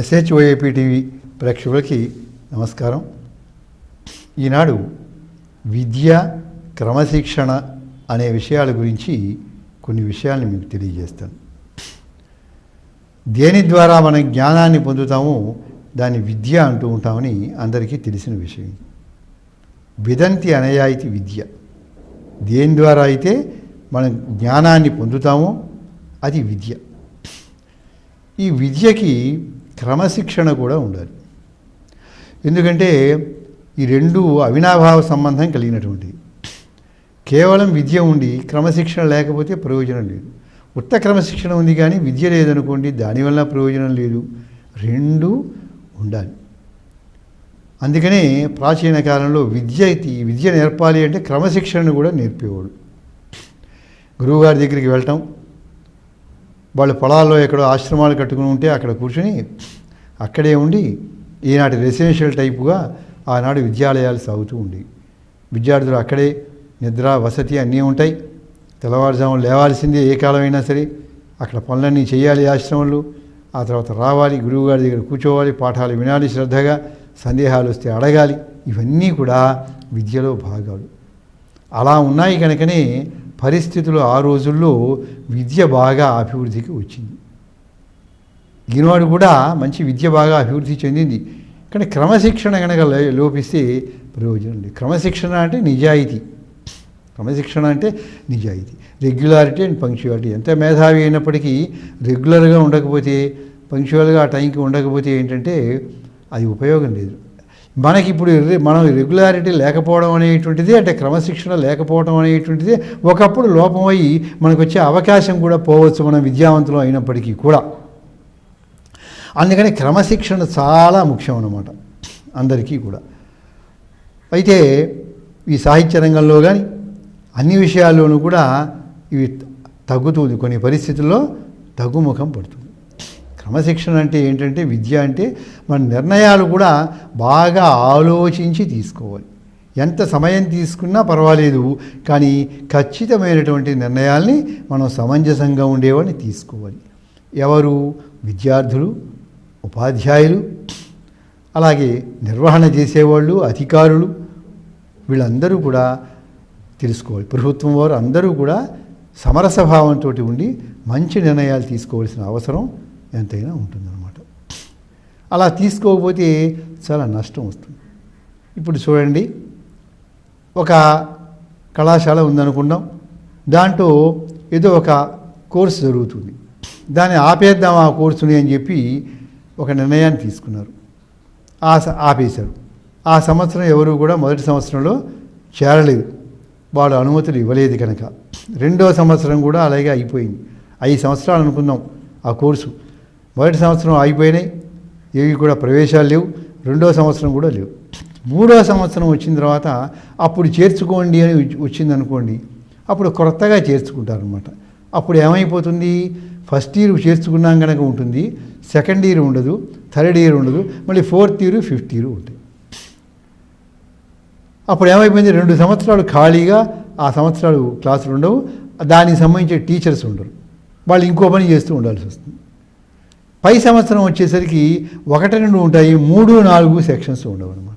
ఎస్హెచ్ఓఏపీ TV ప్రేక్షకులకి నమస్కారం. ఈనాడు విద్య క్రమశిక్షణ అనే విషయాల గురించి కొన్ని విషయాల్ని మీకు తెలియజేస్తాను. దేని ద్వారా మనం జ్ఞానాన్ని పొందుతామో దాన్ని విద్య అంటూ ఉంటామని అందరికీ తెలిసిన విషయం. విదంతి అనయాయితి విద్య. దేని ద్వారా అయితే మనం జ్ఞానాన్ని పొందుతామో అది విద్య. ఈ విద్యకి క్రమశిక్షణ కూడా ఉండాలి. ఎందుకంటే ఈ రెండు అవినాభావ సంబంధం కలిగినటువంటిది. కేవలం విద్య ఉండి క్రమశిక్షణ లేకపోతే ప్రయోజనం లేదు. ఉత్త క్రమశిక్షణ ఉంది కానీ విద్య లేదనుకోండి దానివల్ల ప్రయోజనం లేదు. రెండు ఉండాలి. అందుకనే ప్రాచీన కాలంలో విద్య విద్య నేర్పాలి అంటే క్రమశిక్షణను కూడా నేర్పేవాడు. గురువుగారి దగ్గరికి వెళ్ళటం వాళ్ళు పొలాల్లో ఎక్కడో ఆశ్రమాలు కట్టుకుని ఉంటే అక్కడ కూర్చొని అక్కడే ఉండి ఈనాటి రెసిడెన్షియల్ టైపుగా ఆనాడు విద్యాలయాలు సాగుతూ ఉండి విద్యార్థులు అక్కడే నిద్ర వసతి అన్నీ ఉంటాయి. తెల్లవారుజామున లేవాల్సిందే ఏ కాలమైనా సరే. అక్కడ పనులన్నీ చేయాలి ఆశ్రమంలో. ఆ తర్వాత రావాలి గురువుగారి దగ్గర కూర్చోవాలి పాఠాలు వినాలి శ్రద్ధగా సందేహాలు వస్తే అడగాలి. ఇవన్నీ కూడా విద్యలో భాగాలు. అలా ఉన్నాయి కనుకనే పరిస్థితులు ఆ రోజుల్లో విద్య బాగా అభివృద్ధికి వచ్చింది. ఈనాడు కూడా మంచి విద్య బాగా అభివృద్ధి చెందింది. కానీ క్రమశిక్షణ కనుక లోపిస్తే ప్రయోజనం లేదు. క్రమశిక్షణ అంటే నిజాయితీ. క్రమశిక్షణ అంటే నిజాయితీ. Regularity and punctuality. ఎంత మేధావి అయినప్పటికీ రెగ్యులర్గా ఉండకపోతే పంక్చువల్గా ఆ టైంకి ఉండకపోతే ఏంటంటే అది ఉపయోగం లేదు. మనకి ఇప్పుడు మనం రెగ్యులారిటీ లేకపోవడం అనేటువంటిది అంటే క్రమశిక్షణ లేకపోవడం అనేటువంటిది ఒకప్పుడు లోపమయ్యి మనకు వచ్చే అవకాశం కూడా పోవచ్చు మనం విద్యావంతులం అయినప్పటికీ కూడా. అందుకని క్రమశిక్షణ చాలా ముఖ్యం అన్నమాట అందరికీ కూడా. అయితే ఈ సాహిత్య రంగంలో కానీ అన్ని విషయాల్లోనూ కూడా ఇవి తగ్గుతుంది. కొన్ని పరిస్థితుల్లో తగ్గుముఖం పడుతుంది. క్రమశిక్షణ అంటే ఏంటంటే విద్య అంటే మన నిర్ణయాలు కూడా బాగా ఆలోచించి తీసుకోవాలి. ఎంత సమయం తీసుకున్నా పర్వాలేదు కానీ ఖచ్చితమైనటువంటి నిర్ణయాల్ని మనం సమంజసంగా ఉండేవాడిని తీసుకోవాలి. ఎవరు? విద్యార్థులు ఉపాధ్యాయులు అలాగే నిర్వహణ చేసేవాళ్ళు అధికారులు వీళ్ళందరూ కూడా తెలుసుకోవాలి. ప్రభుత్వం వారు అందరూ కూడా సమరసభావంతో ఉండి మంచి నిర్ణయాలు తీసుకోవాల్సిన అవసరం ఎంతైనా ఉంటుందన్నమాట. అలా తీసుకోకపోతే చాలా నష్టం వస్తుంది. ఇప్పుడు చూడండి ఒక కళాశాల ఉందనుకున్నాం దాంట్లో ఏదో ఒక కోర్సు జరుగుతుంది. దాన్ని ఆపేద్దాం ఆ కోర్సుని అని చెప్పి ఒక నిర్ణయాన్ని తీసుకున్నారు. ఆ ఆపేశారు. ఆ సంవత్సరం ఎవరు కూడా మొదటి సంవత్సరంలో చేరలేదు. వాళ్ళు అనుమతులు ఇవ్వలేదు కనుక. రెండో సంవత్సరం కూడా అలాగే అయిపోయింది. ఐదు సంవత్సరాలు అనుకుందాం ఆ కోర్సు. మొదటి సంవత్సరం ఆగిపోయినాయి. ఏవి కూడా ప్రవేశాలు లేవు. రెండో సంవత్సరం కూడా లేవు. మూడో సంవత్సరం వచ్చిన తర్వాత అప్పుడు చేర్చుకోండి అని వచ్చింది అనుకోండి అప్పుడు కొత్తగా చేర్చుకుంటారనమాట అప్పుడు ఏమైపోతుంది? ఫస్ట్ ఇయర్ చేర్చుకున్నాం కనుక ఉంటుంది. సెకండ్ ఇయర్ ఉండదు. థర్డ్ ఇయర్ ఉండదు. మళ్ళీ ఫోర్త్ ఇయర్ ఫిఫ్త్ ఇయర్ ఉంటాయి. అప్పుడు ఏమైపోయింది? రెండు సంవత్సరాలు ఖాళీగా ఆ సంవత్సరాలు క్లాసులు ఉండవు. దానికి సంబంధించిన టీచర్స్ ఉండరు. వాళ్ళు ఇంకో పని చేస్తూ ఉండాల్సి వస్తుంది. పై సంవత్సరం వచ్చేసరికి ఒకటి రెండు ఉంటాయి మూడు నాలుగు సెక్షన్స్ ఉండవు అనమాట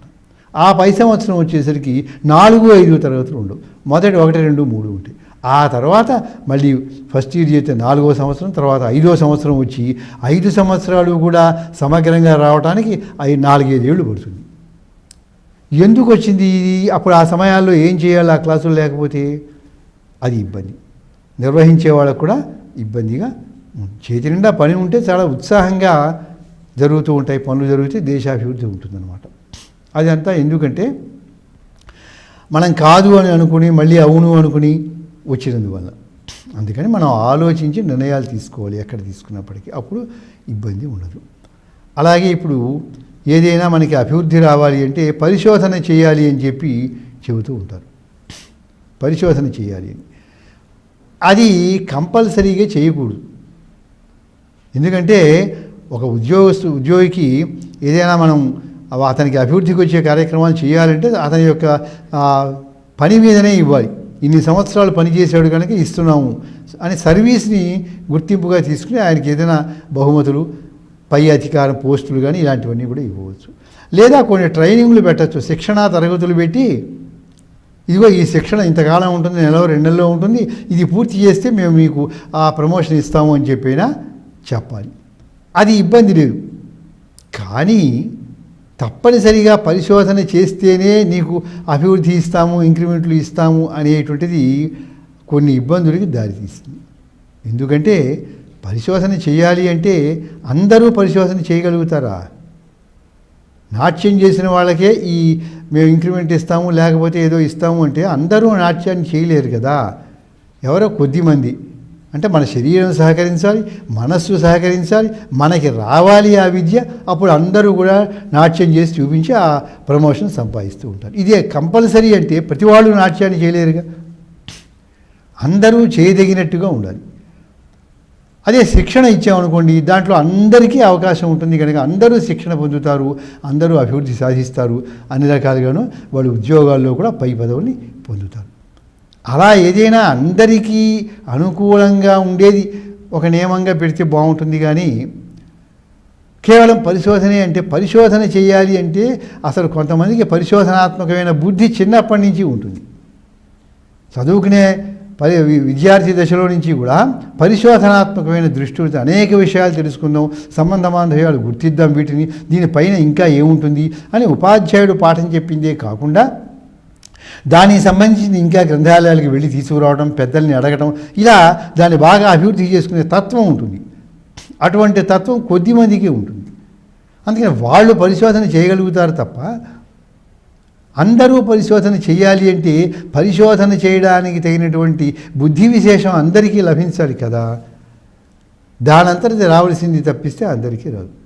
ఆ పై సంవత్సరం వచ్చేసరికి నాలుగు ఐదు తరగతులు ఉండవు. మొదటి ఒకటి రెండు మూడు ఉంటాయి. ఆ తర్వాత మళ్ళీ ఫస్ట్ ఇయర్ చేస్తే నాలుగో సంవత్సరం తర్వాత ఐదో సంవత్సరం వచ్చి ఐదు సంవత్సరాలు కూడా సమగ్రంగా రావడానికి అవి నాలుగైదేళ్ళు పడుతుంది. ఎందుకు వచ్చింది ఇది? అప్పుడు ఆ సమయాల్లో ఏం చేయాలి? ఆ క్లాసులు లేకపోతే? అది ఇబ్బంది. నిర్వహించే వాళ్ళకు కూడా ఇబ్బందిగా చేతి నిండా పని ఉంటే చాలా ఉత్సాహంగా జరుగుతూ ఉంటాయి పనులు జరిగితే దేశాభివృద్ధి ఉంటుందన్నమాట. అదంతా ఎందుకంటే మనం కాదు అని అనుకుని మళ్ళీ అవును అనుకుని వచ్చినందువల్ల. అందుకని మనం ఆలోచించి నిర్ణయాలు తీసుకోవాలి ఎక్కడ తీసుకున్నప్పటికీ. అప్పుడు ఇబ్బంది ఉండదు. అలాగే ఇప్పుడు ఏదైనా మనకి అభివృద్ధి రావాలి అంటే పరిశోధన చేయాలి అని చెప్పి చెబుతూ ఉంటారు. పరిశోధన చేయాలి అని. అది కంపల్సరీగా చేయకూడదు. ఎందుకంటే ఒక ఉద్యోగస్తు ఉద్యోగికి ఏదైనా మనం అతనికి అభివృద్ధికి వచ్చే కార్యక్రమాలు చేయాలంటే అతని యొక్క పని మీదనే ఇవ్వాలి. ఇన్ని సంవత్సరాలు పనిచేసాడు కనుక ఇస్తున్నాము అని సర్వీస్ని గుర్తింపుగా తీసుకుని ఆయనకి ఏదైనా బహుమతులు పై అధికారం పోస్టులు కానీ ఇలాంటివన్నీ కూడా ఇవ్వవచ్చు లేదా కొన్ని ట్రైనింగ్లు పెట్టచ్చు. శిక్షణ తరగతులు పెట్టి ఇదిగో ఈ శిక్షణ ఇంతకాలం ఉంటుంది నెలలో రెండు నెలలో ఉంటుంది ఇది పూర్తి చేస్తే మేము మీకు ఆ ప్రమోషన్ ఇస్తాము అని చెప్పినా చెప్పాలి. అది ఇబ్బంది లేదు. కానీ తప్పనిసరిగా పరిశోధన చేస్తేనే నీకు అభివృద్ధి ఇస్తాము ఇంక్రిమెంట్లు ఇస్తాము అనేటువంటిది కొన్ని ఇబ్బందులకి దారితీస్తుంది. ఎందుకంటే పరిశోధన చేయాలి అంటే అందరూ పరిశోధన చేయగలుగుతారా? నాట్యం చేసిన వాళ్ళకే ఈ మేము ఇంక్రిమెంట్ ఇస్తాము లేకపోతే ఏదో ఇస్తాము అంటే అందరూ నాట్యాన్ని చేయలేరు కదా. ఎవరో కొద్దిమంది. అంటే మన శరీరం సహకరించాలి మనస్సు సహకరించాలి మనకి రావాలి ఆ విద్య అప్పుడు అందరూ కూడా నాట్యం చేసి చూపించి ఆ ప్రమోషన్ సంపాదిస్తూ ఉంటారు. ఇదే కంపల్సరీ అంటే ప్రతి వాళ్ళు నాట్యాన్ని చేయలేరుగా. అందరూ చేయదగినట్టుగా ఉండాలి. అదే శిక్షణ ఇచ్చామనుకోండి దాంట్లో అందరికీ అవకాశం ఉంటుంది కనుక అందరూ శిక్షణ పొందుతారు అందరూ అభివృద్ధి సాధిస్తారు అన్ని రకాలుగాను వాళ్ళు ఉద్యోగాల్లో కూడా పై పదవుల్ని పొందుతారు. అలా ఏదైనా అందరికీ అనుకూలంగా ఉండేది ఒక నియమంగా పెడితే బాగుంటుంది కానీ కేవలం పరిశోధనే అంటే పరిశోధన చేయాలి అంటే అసలు కొంతమందికి పరిశోధనాత్మకమైన బుద్ధి చిన్నప్పటి నుంచి ఉంటుంది. చదువుకునే పరి విద్యార్థి దశలో నుంచి కూడా పరిశోధనాత్మకమైన దృష్టి అనేక విషయాలు తెలుసుకుందాం సంబంధ బాంధవ్యాలు గుర్తిద్దాం వీటిని దీనిపైన ఇంకా ఏముంటుంది అని ఉపాధ్యాయుడు పాఠం చెప్పిందే కాకుండా దానికి సంబంధించి ఇంకా గ్రంథాలయాలకు వెళ్ళి తీసుకురావడం పెద్దల్ని అడగటం ఇలా దాన్ని బాగా అభివృద్ధి చేసుకునే తత్వం ఉంటుంది. అటువంటి తత్వం కొద్దిమందికి ఉంటుంది. అందుకని వాళ్ళు పరిశోధన చేయగలుగుతారు తప్ప అందరూ పరిశోధన చేయాలి అంటే పరిశోధన చేయడానికి తగినటువంటి బుద్ధి విశేషం అందరికీ లభించాలి కదా. దానంతటిది రావాల్సింది తప్పిస్తే అందరికీ రాదు.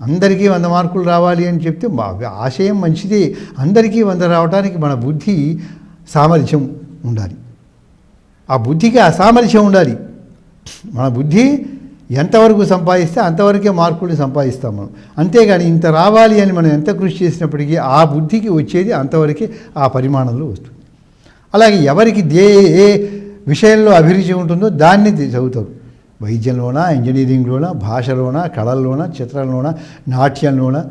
అందరికీ వంద మార్కులు రావాలి అని చెప్తే మా ఆశయం మంచిదే. అందరికీ వంద రావడానికి మన బుద్ధి సామర్థ్యం ఉండాలి. ఆ బుద్ధికి ఆ సామర్థ్యం ఉండాలి. మన బుద్ధి ఎంతవరకు సంపాదిస్తే అంతవరకే మార్కులు సంపాదిస్తాం మనం. అంతేగాని ఇంత రావాలి అని మనం ఎంత కృషి చేసినప్పటికీ ఆ బుద్ధికి వచ్చేది అంతవరకే ఆ పరిమాణంలో వస్తుంది. అలాగే ఎవరికి దే ఏ విషయంలో అభిరుచి ఉంటుందో దాన్ని చదువుతారు. వైద్యంలోనా ఇంజనీరింగ్లోనా భాషలోనా కళల్లోనా చిత్రంలోనా నాట్యంలోనా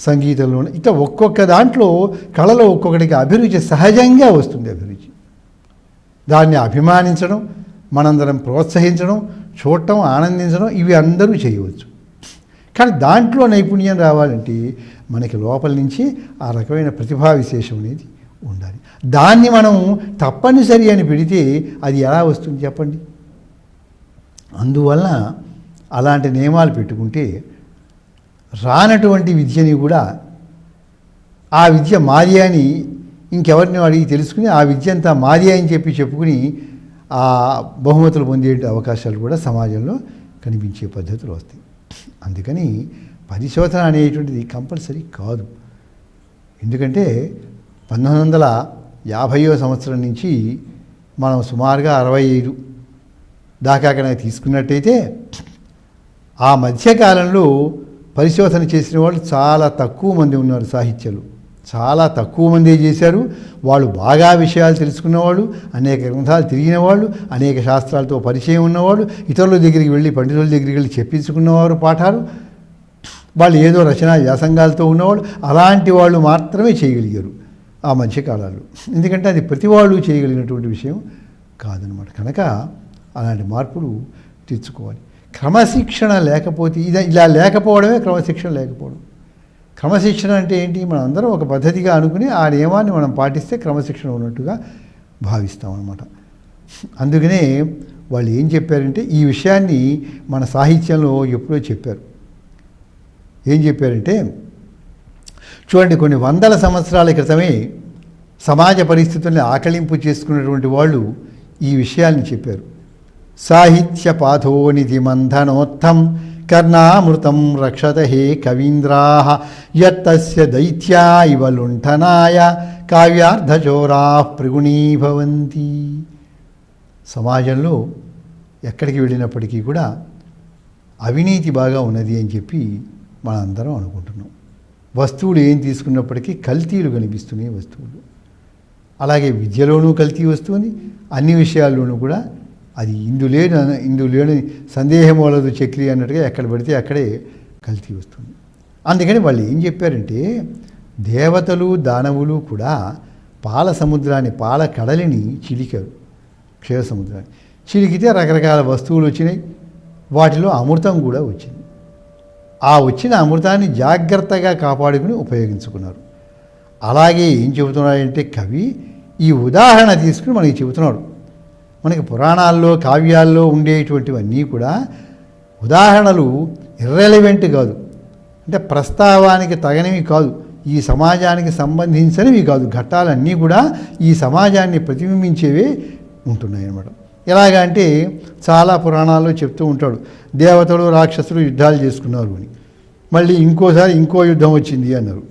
సంగీతంలోనా ఇట్లా ఒక్కొక్క దాంట్లో కళలో ఒక్కొక్కటికి అభిరుచి సహజంగా వస్తుంది అభిరుచి. దాన్ని అభిమానించడం మనందరం ప్రోత్సహించడం చూడటం ఆనందించడం ఇవి అందరూ చేయవచ్చు. కానీ దాంట్లో నైపుణ్యం రావాలంటే మనకి లోపల నుంచి ఆ రకమైన ప్రతిభా విశేషం అనేది ఉండాలి. దాన్ని మనం తప్పనిసరి అని పెడితే అది ఎలా వస్తుంది చెప్పండి? అందువల్ల అలాంటి నియమాలు పెట్టుకుంటే రానటువంటి విద్యని కూడా ఆ విద్య మాది అని ఇంకెవరిని అడిగి తెలుసుకుని ఆ విద్య అంతా మాది అని చెప్పి చెప్పుకుని ఆ బహుమతులు పొందే అవకాశాలు కూడా సమాజంలో కనిపించే పద్ధతులు వస్తాయి. అందుకని పరిశోధన అనేటువంటిది కంపల్సరీ కాదు. ఎందుకంటే పంతొమ్మిది వందల యాభైయో సంవత్సరం నుంచి మనం సుమారుగా అరవై ఐదు దాకా కనుక తీసుకున్నట్టయితే ఆ మధ్యకాలంలో పరిశోధన చేసిన వాళ్ళు చాలా తక్కువ మంది ఉన్నారు సాహిత్యాలు. చాలా తక్కువ మందే చేశారు. వాళ్ళు బాగా విషయాలు తెలుసుకున్నవాళ్ళు అనేక గ్రంథాలు తిరిగిన వాళ్ళు అనేక శాస్త్రాలతో పరిచయం ఉన్నవాళ్ళు ఇతరుల దగ్గరికి వెళ్ళి పండితుల దగ్గరికి వెళ్ళి చెప్పించుకున్నవారు పాఠాలు. వాళ్ళు ఏదో రచనా వ్యాసంగాలతో ఉన్నవాళ్ళు. అలాంటి వాళ్ళు మాత్రమే చేయగలిగారు ఆ మధ్యకాలంలో ఎందుకంటే అది ప్రతి వాళ్ళు చేయగలిగినటువంటి విషయం కాదనమాట. కనుక అలాంటి మార్పులు తెచ్చుకోవాలి క్రమశిక్షణ లేకపోతే ఇది ఇలా లేకపోవడమే క్రమశిక్షణ లేకపోవడం. క్రమశిక్షణ అంటే ఏంటి? మనం అందరం ఒక పద్ధతిగా అనుకుని ఆ నియమాన్ని మనం పాటిస్తే క్రమశిక్షణ ఉన్నట్టుగా భావిస్తాం అనమాట అందుకనే వాళ్ళు ఏం చెప్పారంటే ఈ విషయాన్ని మన సాహిత్యంలో ఎప్పుడో చెప్పారు. ఏం చెప్పారంటే చూడండి కొన్ని వందల సంవత్సరాల క్రితమే సమాజ పరిస్థితుల్ని ఆకలింపు చేసుకున్నటువంటి వాళ్ళు ఈ విషయాల్ని చెప్పారు. సాహిత్య పాథోనిధి మంధనోత్థం కర్ణామృతం రక్షత హే కవీంద్రా యత్తస్య దైత్యా ఇవ లుంఠనాయ కావ్యార్థచోరా ప్రగుణీభవంతి సమాజంలో ఎక్కడికి వెళ్ళినప్పటికీ కూడా అవినీతి బాగా ఉన్నది అని చెప్పి మనందరం అనుకుంటున్నాం. వస్తువులు ఏం తీసుకున్నప్పటికీ కల్తీలు కనిపిస్తున్నాయి వస్తువులు. అలాగే విద్యలోనూ కల్తీ వస్తుంది అన్ని విషయాల్లోనూ కూడా అది ఇందు లేని ఇందు లేని సందేహం వలదు చక్రి అన్నట్టుగా ఎక్కడ పడితే అక్కడే కల్తీ వస్తుంది. అందుకని వాళ్ళు ఏం చెప్పారంటే దేవతలు దానవులు కూడా పాల సముద్రాన్ని పాల కడలిని చిలికారు. క్షీర సముద్రాన్ని. చిలికితే రకరకాల వస్తువులు వచ్చినాయి. వాటిలో అమృతం కూడా వచ్చింది. ఆ వచ్చిన అమృతాన్ని జాగ్రత్తగా కాపాడుకుని ఉపయోగించుకున్నారు. అలాగే ఏం చెబుతున్నాడంటే కవి ఈ ఉదాహరణ తీసుకుని మనకి చెబుతున్నాడు. మనకి పురాణాల్లో కావ్యాల్లో ఉండేటువంటివన్నీ కూడా ఉదాహరణలు ఇర్రెలివెంట్ కాదు. అంటే ప్రస్తావానికి తగనివి కాదు. ఈ సమాజానికి సంబంధించినవి కాదు. ఘట్టాలన్నీ కూడా ఈ సమాజాన్ని ప్రతిబింబించేవి ఉంటున్నాయి అన్నమాట. ఎలాగ అంటే చాలా పురాణాల్లో చెప్తూ ఉంటాడు. దేవతలు రాక్షసులు యుద్ధాలు చేసుకున్నారు అని. మళ్ళీ ఇంకోసారి ఇంకో యుద్ధం వచ్చింది అన్నారు.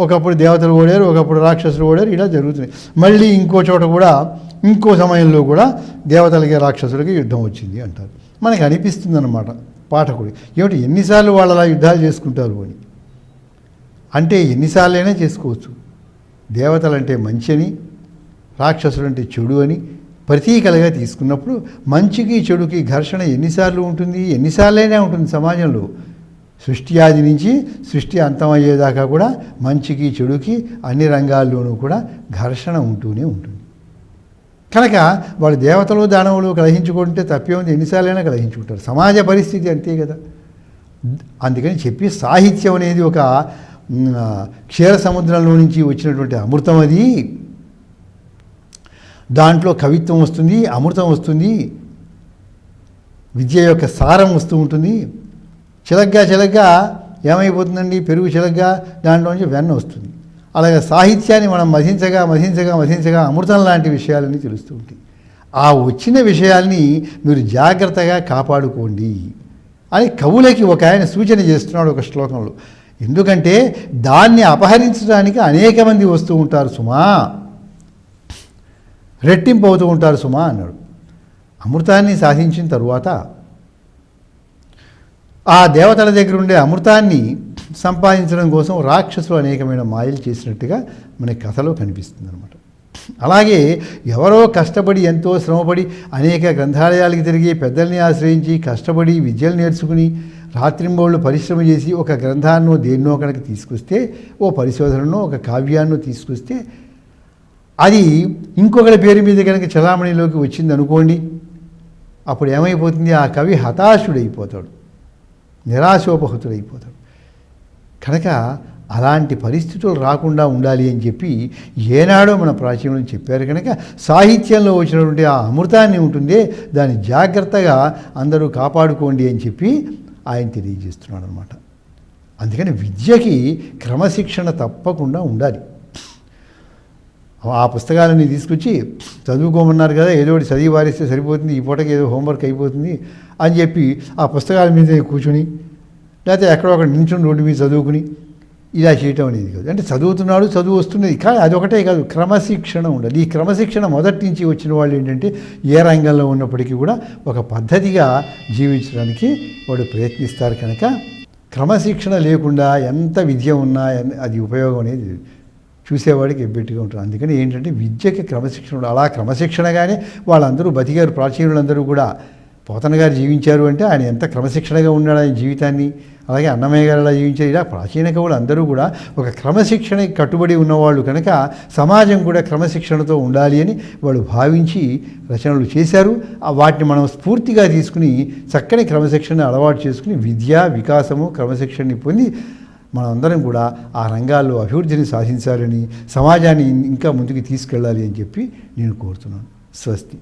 ఒకప్పుడు దేవతలు ఓడారు ఒకప్పుడు రాక్షసులు ఓడారు ఇలా జరుగుతుంది. మళ్ళీ ఇంకో చోట కూడా ఇంకో సమయంలో కూడా దేవతలకి రాక్షసులకి యుద్ధం వచ్చింది అంటారు. మనకి అనిపిస్తుంది అన్నమాట పాఠకుడు ఏమిటి ఎన్నిసార్లు వాళ్ళు అలా యుద్ధాలు చేసుకుంటారు అని? అంటే ఎన్నిసార్లైనా చేసుకోవచ్చు. దేవతలంటే మంచి అని రాక్షసులంటే చెడు అని ప్రతీకలుగా తీసుకున్నప్పుడు మంచికి చెడుకి ఘర్షణ ఎన్నిసార్లు ఉంటుంది? ఎన్నిసార్లైనా ఉంటుంది సమాజంలో. సృష్టి ఆది నుంచి సృష్టి అంతమయ్యేదాకా కూడా మంచికి చెడుకి అన్ని రంగాల్లోనూ కూడా ఘర్షణ ఉంటూనే ఉంటుంది. కనుక వాళ్ళు దేవతలు దానవులు కలహించుకుంటే తప్పే ఉంది ఎన్నిసార్లైనా కలహించుకుంటారు సమాజ పరిస్థితి అంతే కదా. అందుకని చెప్పి సాహిత్యం అనేది ఒక క్షీర సముద్రంలో నుంచి వచ్చినటువంటి అమృతం అది. దాంట్లో కవిత్వం వస్తుంది అమృతం వస్తుంది. విద్య యొక్క సారం వస్తూ ఉంటుంది. చిలగ్గా చిలగ్గా ఏమైపోతుందండి? పెరుగు చిలగ్గా దాంట్లోంచి వెన్న వస్తుంది. అలాగే సాహిత్యాన్ని మనం మధించగా మధించగా మధించగా అమృతం లాంటి విషయాలని తెలుస్తూ ఉంటాయి. ఆ వచ్చిన విషయాల్ని మీరు జాగ్రత్తగా కాపాడుకోండి అని కవులకి ఒక ఆయన సూచన చేస్తున్నాడు ఒక శ్లోకంలో. ఎందుకంటే దాన్ని అపహరించడానికి అనేక మంది వస్తూ ఉంటారు సుమా. రెట్టింపు అవుతూ ఉంటారు సుమా అన్నాడు. అమృతాన్ని సాధించిన తరువాత ఆ దేవతల దగ్గర ఉండే అమృతాన్ని సంపాదించడం కోసం రాక్షసులు అనేకమైన మాయలు చేసినట్టుగా మన కథలో కనిపిస్తుంది అనమాట అలాగే ఎవరో కష్టపడి ఎంతో శ్రమపడి అనేక గ్రంథాలయాలకి తిరిగి పెద్దల్ని ఆశ్రయించి కష్టపడి విద్యలు నేర్చుకుని రాత్రింబోళ్ళు పరిశ్రమ చేసి ఒక గ్రంథాన్నో దేన్నో కనుక తీసుకొస్తే ఓ పరిశోధనను ఒక కావ్యాన్నో తీసుకొస్తే అది ఇంకొకరి పేరు మీద కనుక చలామణిలోకి వచ్చింది అనుకోండి అప్పుడు ఏమైపోతుంది? ఆ కవి హతాశుడైపోతాడు. నిరాశోపహతుడైపోతాడు. కనుక అలాంటి పరిస్థితులు రాకుండా ఉండాలి అని చెప్పి ఏనాడో మన ప్రాచీనులు చెప్పారు కనుక సాహిత్యంలో వచ్చినటువంటి ఆ అమృతాన్ని ఉంటుందే దాన్ని జాగ్రత్తగా అందరూ కాపాడుకోండి అని చెప్పి ఆయన తెలియజేస్తున్నాడు అనమాట అందుకని విద్యకి క్రమశిక్షణ తప్పకుండా ఉండాలి. ఆ పుస్తకాలన్నీ తీసుకొచ్చి చదువుకోమన్నారు కదా ఏదో ఒకటి చదివి వారిస్తే సరిపోతుంది ఈ పూటకి ఏదో హోంవర్క్ అయిపోతుంది అని చెప్పి ఆ పుస్తకాల మీద కూర్చుని లేకపోతే ఎక్కడో ఒకటి నించుని రోడ్డు మీద చదువుకుని ఇలా చేయటం అనేది కాదు. అంటే చదువుతున్నాడు చదువు వస్తున్నది కానీ అదొకటే కాదు క్రమశిక్షణ ఉండదు ఈ క్రమశిక్షణ మొదటి నుంచి వచ్చిన వాళ్ళు ఏంటంటే ఏ రంగంలో ఉన్నప్పటికీ కూడా ఒక పద్ధతిగా జీవించడానికి వాడు ప్రయత్నిస్తారు కనుక క్రమశిక్షణ లేకుండా ఎంత విద్య ఉన్నా అది ఉపయోగం అనేది చూసేవాడికి ఎబ్బెట్టుగా ఉంటుంది అందుకని ఏంటంటే విద్యకి క్రమశిక్షణ అలా క్రమశిక్షణగానే వాళ్ళందరూ బతికారు. ప్రాచీనులందరూ కూడా పోతన గారు జీవించారు అంటే ఆయన ఎంత క్రమశిక్షణగా ఉన్నాడు ఆయన జీవితాన్ని. అలాగే అన్నమయ్య గారు అలా జీవించారు? ఇలా ప్రాచీన కవులు అందరూ కూడా ఒక క్రమశిక్షణకి కట్టుబడి ఉన్నవాళ్ళు కనుక సమాజం కూడా క్రమశిక్షణతో ఉండాలి అని వాళ్ళు భావించి రచనలు చేశారు. వాటిని మనం స్ఫూర్తిగా తీసుకుని చక్కని క్రమశిక్షణ అలవాటు చేసుకుని విద్య వికాసము క్రమశిక్షణని పొంది మనందరం కూడా ఆ రంగాల్లో అభివృద్ధిని సాధించాలని సమాజాన్ని ఇంకా ముందుకు తీసుకెళ్ళాలి అని చెప్పి నేను కోరుతున్నాను. స్వస్తి.